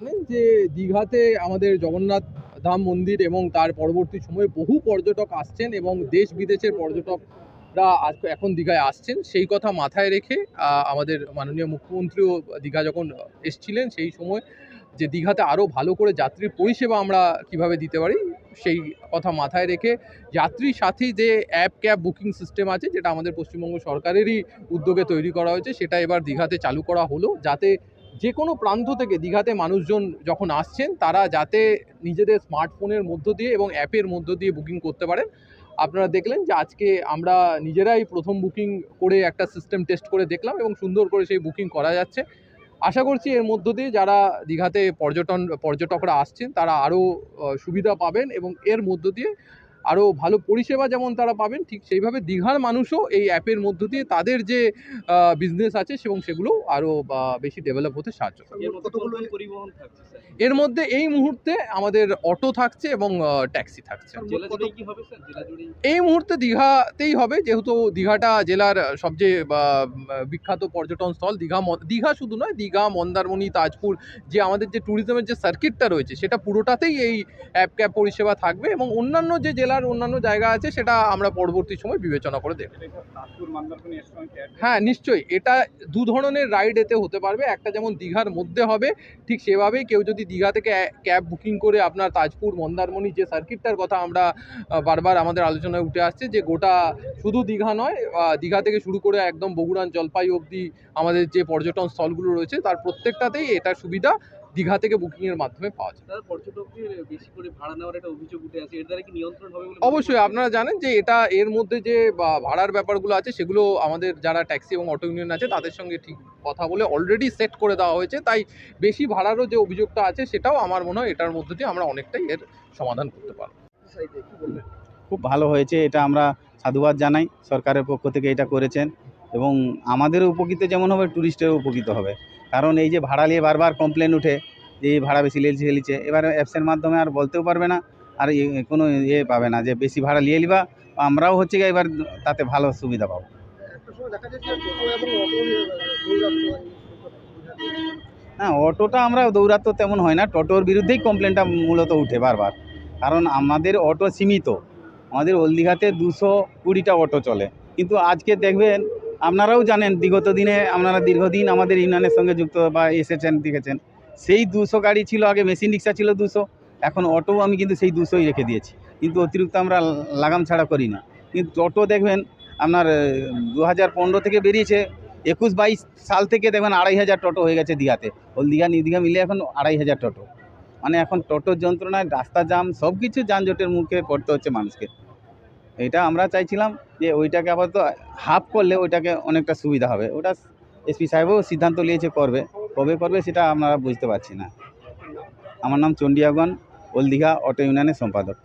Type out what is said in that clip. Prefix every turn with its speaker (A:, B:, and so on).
A: জানেন যে দীঘাতে আমাদের জগন্নাথ ধাম মন্দির এবং তার পরবর্তী সময়ে বহু পর্যটক আসছেন এবং দেশ বিদেশের পর্যটকরা এখন দীঘায় আসছেন। সেই কথা মাথায় রেখে আমাদের মাননীয় মুখ্যমন্ত্রীও দীঘা যখন এসছিলেন সেই সময় যে দীঘাতে আরও ভালো করে যাত্রীর পরিষেবা আমরা কীভাবে দিতে পারি, সেই কথা মাথায় রেখে যাত্রী সাথে যে অ্যাপ, ক্যাব বুকিং সিস্টেম আছে, যেটা আমাদের পশ্চিমবঙ্গ সরকারেরই উদ্যোগে তৈরি করা হয়েছে, সেটা এবার দীঘাতে চালু করা হলো। যাতে যে কোনো প্রান্ত থেকে দীঘাতে মানুষজন যখন আসছেন, তারা যাতে নিজেদের স্মার্টফোনের মধ্য দিয়ে এবং অ্যাপের মধ্য দিয়ে বুকিং করতে পারেন। আপনারা দেখলেন যে আজকে আমরা নিজেরাই প্রথম বুকিং করে একটা সিস্টেম টেস্ট করে দেখলাম এবং সুন্দর করে সেই বুকিং করা যাচ্ছে। আশা করছি এর মধ্য দিয়ে যারা দীঘাতে পর্যটন, পর্যটকরা আসছেন, তারা আরও সুবিধা পাবেন এবং এর মধ্য দিয়ে আরও ভালো পরিষেবা যেমন তারা পাবেন ঠিক সেইভাবে দীঘার মানুষও এই অ্যাপের মধ্য দিয়ে তাদের যে বিজনেস আছে এবং সেগুলো আরও বেশি ডেভেলপ হতে সাহায্য করবে।
B: এর মধ্যে
A: এই মুহূর্তে আমাদের অটো থাকছে এবং ট্যাক্সি থাকছে। এই মুহূর্তে দীঘাতেই হবে যেহেতু দীঘাটা জেলার সবচেয়ে বিখ্যাত পর্যটন স্থল দীঘা দীঘা শুধু নয় দীঘা মন্দারমণি তাজপুর যে আমাদের যে ট্যুরিজমের যে সার্কিটটা রয়েছে সেটা পুরোটাতেই এই অ্যাপ ক্যাব পরিষেবা থাকবে এবং অন্যান্য যে জেলার অন্যান্য জায়গা আছে, সেটা আমরা পরবর্তী সময় বিবেচনা করে দেখব। হ্যাঁ নিশ্চয়ই। এটা দু ধরনের রাইড এতে হতে পারবে। একটা যেমন দীঘার মধ্যে হবে, ঠিক সেভাবেই কেউ যদি দীঘা থেকে ক্যাব বুকিং করে আপনার তাজপুর, মন্দারমণি যে সার্কিটটার কথা আমরা বারবার আমাদের আলোচনায় উঠে আসছে যে গোটা শুধু দীঘা নয় দীঘা থেকে শুরু করে একদম বগুড়ান জলপাই অবধি আমাদের যে পর্যটন স্থলগুলো রয়েছে, তার প্রত্যেকটাতেই এটার সুবিধা। দীঘা থেকে বুকিংয়ের মাধ্যমে পাওয়া যায়।
B: পর্যটকদের বেশি করে ভাড়া নেওয়ার একটা অভিযোগ উঠে আছে এর দ্বারা কি নিয়ন্ত্রণ হবে বলে
A: অবশ্যই আপনারা জানেন যে এটা এর মধ্যে যে ভাড়ার ব্যাপারগুলো আছে সেগুলো আমাদের যারা ট্যাক্সি এবং অটো ইউনিয়ন আছে তাদের সঙ্গে ঠিক কথা বলে অলরেডি সেট করে দেওয়া হয়েছে। তাই বেশি ভাড়ারও যে অভিযোগটা আছে সেটাও আমার মনে হয় এটার মধ্যে দিয়ে আমরা অনেকটাই এর সমাধান করতে পারব।
C: খুব ভালো হয়েছে এটা আমরা সাধুবাদ জানাই সরকারের পক্ষ থেকে এটা করেছেন এবং আমাদেরও উপকৃত যেমন হবে ট্যুরিস্টেরও উপকৃত হবে। কারণ এই যে ভাড়া নিয়ে বারবার কমপ্লেন উঠে যে এই ভাড়া বেশি লিয়েছে লিছে এবার অ্যাপসের মাধ্যমে আর বলতেও পারবে না আর কোনো ইয়ে পাবে না যে বেশি ভাড়া নিয়ে নিবা, আমরাও হচ্ছে গিয়ে এবার তাতে ভালো সুবিধা পাবো। হ্যাঁ অটোটা আমরা দৌড়াতো তেমন হয় না, টোটোর বিরুদ্ধেই কমপ্লেনটা মূলত উঠে বারবার। কারণ আমাদের অটো সীমিত, আমাদের ওলদিঘাতে দুশো কুড়িটা অটো চলে। কিন্তু আজকে দেখবেন আপনারাও জানেন, বিগত দিনে আপনারা দীর্ঘদিন আমাদের ইউনিয়নের সঙ্গে যুক্ত বা এসেছেন, দেখেছেন। সেই দুশো গাড়ি ছিল, আগে মেশিন রিক্সা ছিল দুশো, এখন অটো আমি কিন্তু সেই দুশোই রেখে দিয়েছি। কিন্তু অতিরিক্ত আমরা লাগাম ছাড়া করি না। কিন্তু অটো দেখবেন, আপনার দু হাজার পনেরো থেকে বেরিয়েছে, একুশ বাইশ সাল থেকে দেখবেন আড়াই হাজার টোটো হয়ে গেছে দীঘাতে। হলদিঘা নিদীঘা মিলে এখন আড়াই হাজার টোটো। মানে এখন টোটোর যন্ত্রণায়, রাস্তা জাম সব কিছু যানজটের মুখে পড়তে হচ্ছে মানুষকে। এটা আমরা চাইছিলাম যে ওইটাকে আপাতত হাফ করলে ওইটাকে অনেকটা সুবিধা হবে। ওটা এসপি সাহেবও সিদ্ধান্ত নিয়েছে করবে। কবে করবে সেটা আমরা বুঝতে পারছি না। আমার নাম চন্ডিয়াগন ওলদিঘা অটো ইউনিয়নের সম্পাদক।